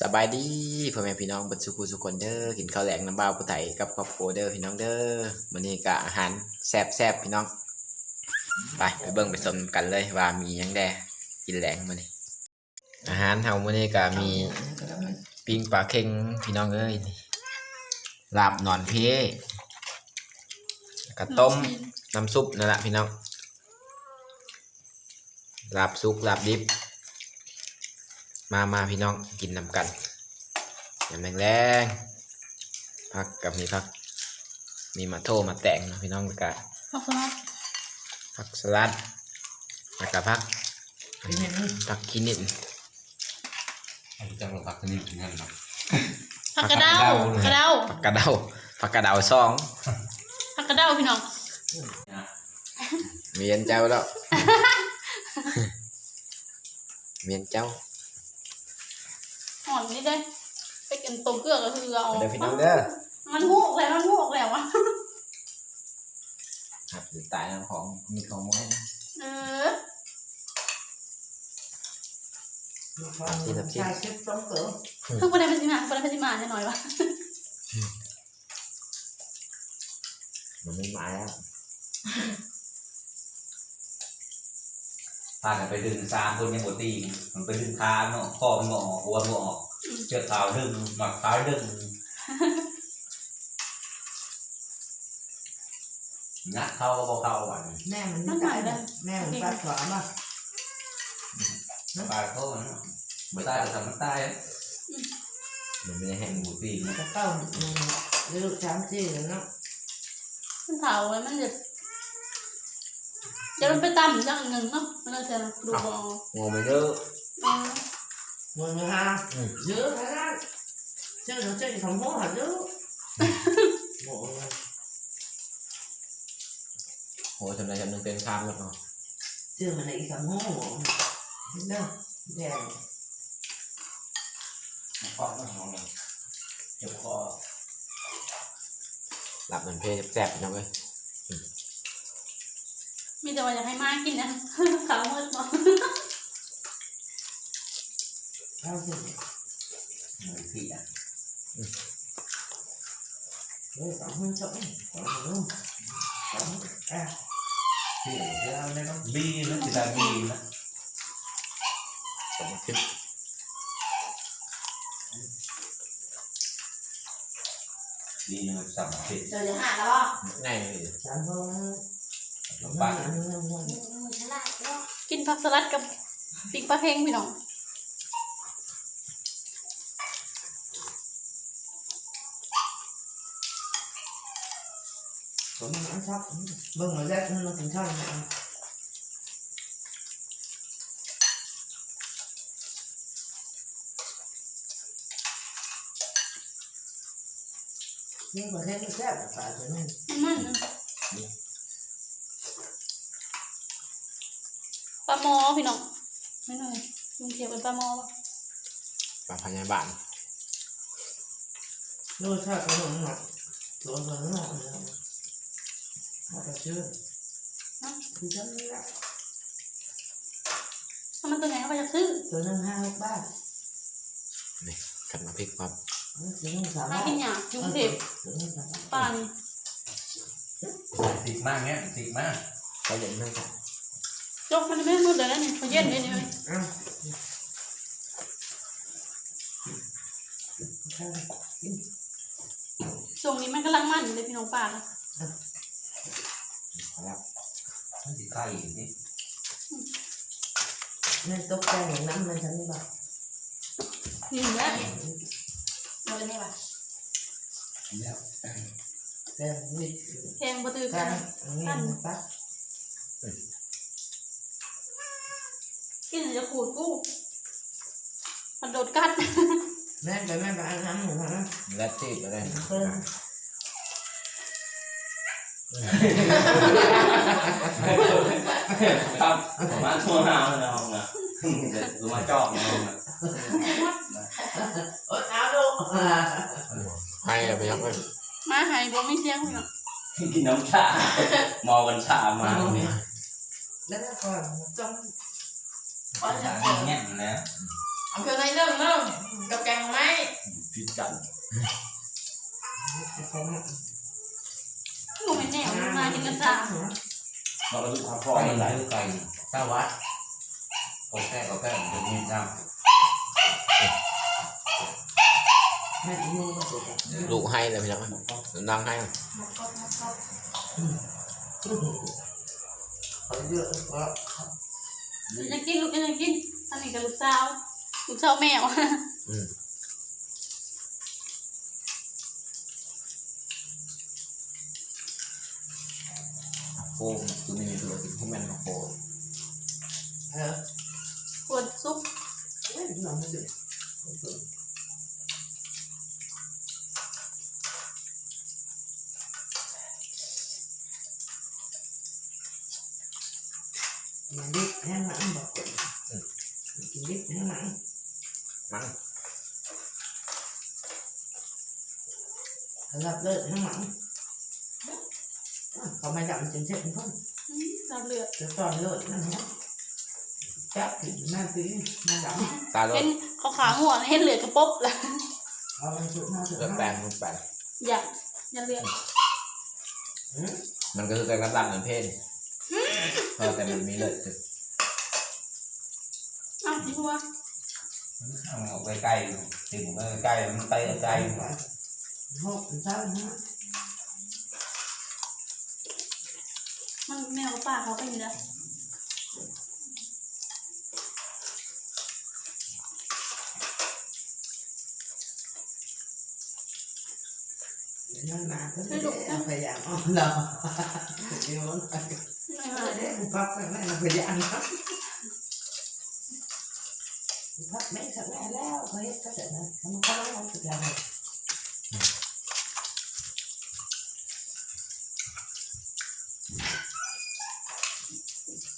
สบายดีพ่อแม่พี่น้องเบรรสุขุสุคนเด้อกินข้าวแหลงน้ำบ่าวผู้ไทยกับครอบครัวเด้อพี่น้องเด้อมื้อนี้ก็อาหารแซ่บๆพี่น้อง ไปไปเบิ่งไปชมกันเลยว่ามีหยังแดกินแหลงมื้อนี้อาหารเฮามื้อนี้ก็มีปิ้งปลาเค็งพี่น้องเอ้ยลาบหนอนเพแล้วก็ต้มน้ำซุปนั่นแหละพี่น้องลาบซุกลาบดิบ มามาพี่น้องกินนำกันยำแรงแรงๆพักกับมีพัก มีมาโทมาแต่งเนาะพี่น้องแล้วก็พักสลัดพักสลัดแล้วก็พักพักกินินอันจังหวะพักนี้นั่นเนาะผักกระเด้าผักกระกระเด้าเด้าผักกระเดาผักกระเดาซองผักกระเด้าพี่น้องเมียนเจ้าแล้วเมียนเจ้าหอ นนี่ได้ไปกินต้มเกลือก็คือเอาเด้อพี่น้องเด้อมันงอกแล้วมันงอกแล้วอะครับตายน้ำของมีของม้อยนะเออชายเช็ดต้องเกิดเพิ่งไปได้เป็นสิมาไปได้เป็นสิมาแน่หน่อยวะมันไม่มาแล้วพากันไปดึงซามคนยังหมดตีนมันไปดึงขาเนาะข้อมันงออกหัวมันงออกเชือกขาวดึงหมัก ท้ายดึงนักเข้าก็บอกเข้าวันแม่มันไม่ตายนะแม่มันปลาขวามาปลาเขาเนาะไม่ตายแต่ทำมันตายมันไม่ได้แห้งหมูตีนกระเต้าเลือกช้ำจี้เนาะ มันเผาไว้มันจะจะมันไปตำอีกอย่างหนึ่งเนาะมันก็จะดูบองงไปเยอะเอ อมันมาฮะเยอะขนาดเจ้าเจ้าทำหัวหัดเยอะโอ้โหทำไมทำนึงเป็นคำแล้วเนาะเจ้ามันไอ้ทำหัวเนาะแดงข้อมันของเนี่ยเจ็บคอหลับเหมือนเพลแซ่บๆพี่น้องเอ้ยมีแต่ว่าอยากให้มากินนะขาวมืดบอกข้าวสิหมูตีนเฮ้ยสอง หัวสองสองหัวสองอะที่แล้วเนี่ยต้องบีนะติดตาบีนะสมคิดบีเนี่ยมันสับเผ็ดเดี๋ยวจะหาแล้วอะง่ายเลยสามหัวลำบากกินผักสลัดกับปิ้งปลาเค็งพี่น้อง ผมมันชอบเบิ่งมาแรกมันถึงช่องนี่ก็แค่แค่แบบป่าตัวนี้มันมันนะปลาห มอพี่น้องไม่หน่อยลุงเทียบเป็นปลาหมอปะปลาพญาบาลรสชาติของมันหนักตัวมันหนักเลยมาแต่ชื่อคือฉันนี่ละถ้ามันตัวไหนก็ไปจะซื้อตัวนึงห้าหกบาทนี่ขัดมาพริกครับตัวนึงสามหาบาทกินหยาบลุงเทียบตัวนึงสามบาทปลานี่ติดมากเนี่ยติดมากใส่เย็นเพื่อนกันยกมันไม่มืดเลยนะนี่เขาเย็นเลยนี่เลยอ้าวข้าวช่วงนี้มันกำลังมันอยู่เลยพี่น้องปลาพอ แล้วมันติดไข่อีกนี่นั่นตกใจอย่างน้ำมันฉันนี่บ่นี่เห็นไหมเราเป็นไงวะแล้วแต่วิทแทงประตูกักานรนี่มันปั๊บกินจะขูดกู้มันโดดกัดแม่ไปแม่ไปน้ำหนูนะและจีบอะไรเพิ่ม ครับผมมาทั่วหน้าเลยนะห้องนะเดี๋ยวมาจอกในห้องนะโอ๊ยเอาลูกให้เอาไปยังไปมาหายบ่ไม่เสียงพี่น้องกินน้ำชาเมากันชามาเนี่ยแล้วก็ก่อนจ้องชาเงี้ยนะเอาเพื่อนให้เรื่องเรื่องกับแกงไหมพิดกัน เขาเนี่ยโมเมนต์แนวมันมากินกันซะเราก็ดูความพร้อมมันไหลไกลเจ้าวัดโอเคโอเคมันจะมีน้ให้อีมือมาสุดลูกให้เลยพี่น้องนั่งให้เขาเยอะว่ายังกินลูกยังกินอันนี้กับลูกสาวลูกสาวแมวอืม โฟมคือไม่มีตัวติดพวกแมนกับโฟมเออปวดซุปเอ้ยน้องไม่ดื้อมันดิบแห้งหลังบอกก่อนกินดิบแห้งหลังมั้งรับเลิศแห้งหลัง เขาไม่จับจนเช็ดเขาอืมเราเลือดจะตอนเลิศนั่นฮะจับถึงหน้าตีหน้าดตาลเห็ดนเขาขาหัวเห็นเหลือดกระป๊บแล้วำเอาไปสุดหน้าสุดเลือดหแปลน้างมันแปลงอย่าอย่าเลือดมันก็คือการกระตังเหมือนเพนเพราะแต่มันมีเลือดตึกอ้าวพี่พัวำเอาไปใกล้ติ่มไปใกล้มันไปใกล้หกเป็นเช้านะ มันแมวกับป้าเขาไปอยู่แล้วนั่นมาก็ได้พยายามเอาเราเดี๋ยวมันไปไม่หาเดี๋ยวพักไปไม่เราพยายามครับพักไม่สักแม่แล้วเฮ้ยก็จะนะมันก็ต้องสุดแล้ว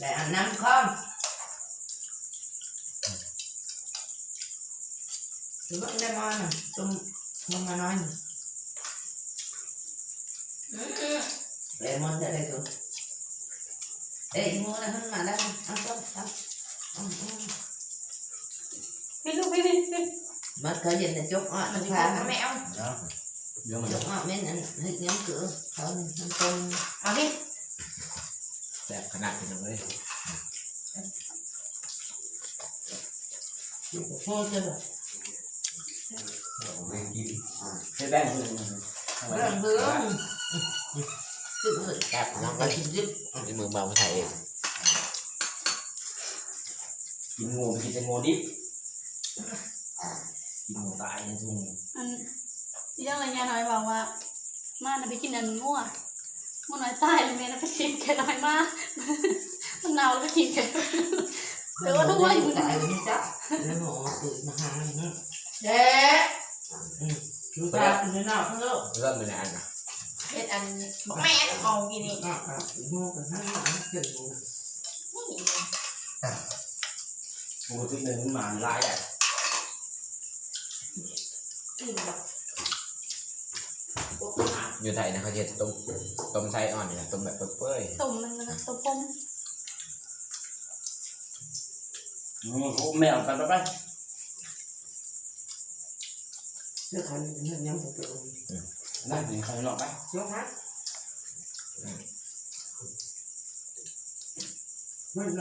ตรงลงมาน้อยหนึ่งอืม Lemon đã đây rồi. Ê, mua là hơn mà đây. Ăn cơm, ăn. Ăn, ăn. พี่ลูกพี่พี่พี่ Mất cái gì là chốt ọ, มัน nó จะบอก phá แม hả? วเนาะเดี๋ยวมัน Chốt ọ, bên ăn, hết nhóm cửa. Thôi, ăn cơm. เอาดิ แสบขนาดพี่น้องเลย Chụp cái phô chưa rồi. ไปกินให้แป้งคือ Rất là bướng. Tự rồi. แสบน้องก็ chụp giúp. ในมือเบาไทยเองกินงูไปกินแต่งูดิบกินงูตายในทุ่งอันเรื่องอะไรยน้อยบอกว่ามาน่ะไปกินอันงัว วน้อยใต้เลยแม่น่ะไปกินแค่น้อยมากมันหนาวแล้วไปกินแค่ Được rồi, đúng rồi. Tại vì chắc. Nó ngộ tự mà hàng nữa. เด็ก Chú ta thì thế nào không đâu. เริ่มเป็นอันนะเฮ็ดอันบอกแม่นเอากินนี่ Đó, đó. Mua cái hàng nó ăn chừng rồi. งูที่หนึ่งมันมาหลายอะอิ่มแบบโอ้โหอ ยู่ไทยนะเขาจะต้มต้มไส้อ่อนนี่นะต้มแบบเปื่อยตุ่มมันนะตุ่มพมงูเขาแมวกันไปไป Chứ không thì nó nhắm một cái ôm. นั่งอยู่ข้างนอกไป Chốt mắt. Mình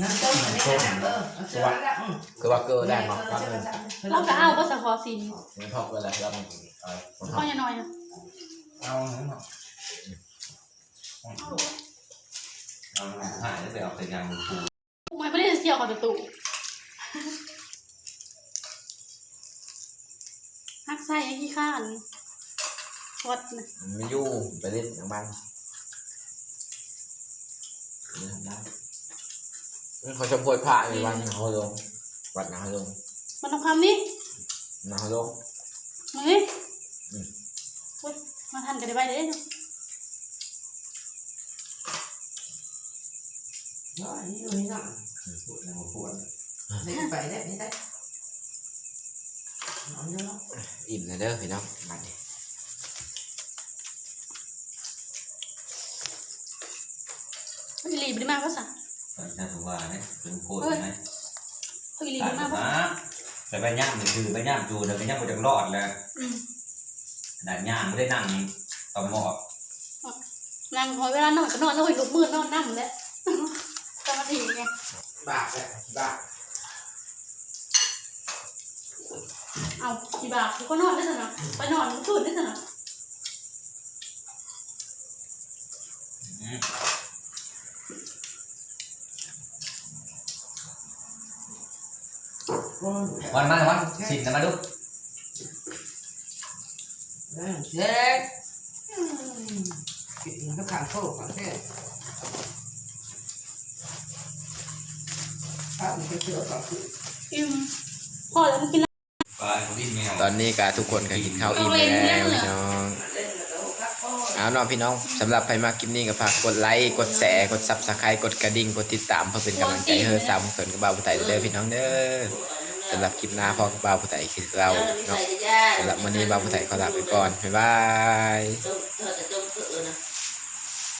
nói cơm pha một cái cơm để nó có chỗ. Nó cơm mà nó ăn bơ. Nó chưa ăn đã. Ừ. ๆคือว่าเกอได้หมอกครับ Chưa มัน ăn đã. เราก็เอาก็สะคอสินมันพอกเวลาเรามันเออมันพข้ออยาน้อยอะเอาหน่อยเอาหายแล้วไปเอาแต่ยางมือปูมันไม่ได้เสี่ยวกับประตูฮักไส้ไอ้ขี้ข้านวัดนะมันอยู่ไปเล่นทางบ้านนี่ทำได้ เขาชมโพยพระในวันเขาลงวัดนาเขาลงมันต้องคำนี้นาเขาลงมึงนี่อืมอุ๊ยมาทันกันได้ไปเลยเนาะ Đó, như thế nào? ปวดหัวปวด Đấy, phải đấy, đấy, đấy. Nó như nó. อิ่มนะเด้อพี่น้องมาดิมันรีบได้มากก็สั่ง ตอนนี้ผมว่าเนี่ยเป็นโคตรนะเขาอีหลีตัดมากมาแต่ใบย่างมันคือใบย่างจูแต่ใบย่างมันจะรอดแล้วอืมด่านย่างไม่ได้นั่งต่อหมอบนั่งคอยเวลานอนก็นอนแล้วคอยลุกมือนอนนั่งแล้วสมาธิไงบ้าเลยบ้าเอากี่บาทกูก็นอนได้สนะไปนอนมันตื่นได้สนะ อืม วันมาวันสินกันมาดูเช็คกินข้าวขาโซ่ก่อนแค่ถ้ามันจะเชื่อก่อนคืออิ่มพอแล้วมึงกินแล้วปลาของพี่แมวตอนนี้ก็ทุกคนก็กินข้าวอิ่มไปแล้วพี่น้อง เล่นแล้วก็โอ้ เอาเนาะพี่น้องสำหรับใครมาคลิปนี้ก็ฝากกดไลค์กดแชร์กดซับสไครต์กดกระดิ่งกดติดตามเพื่อเป็นกำลังใจให้เฮอสามส่วนกับบ่าวผู้ไต่เด้อพี่น้องเด้อสำหรับคลิปหน้าพ่อกับบ่าวผู้ไต่คือเราเนาะสำหรับวันนี้บ่าวผู้ไต่ขอลาไปก่อนบ๊ายบาย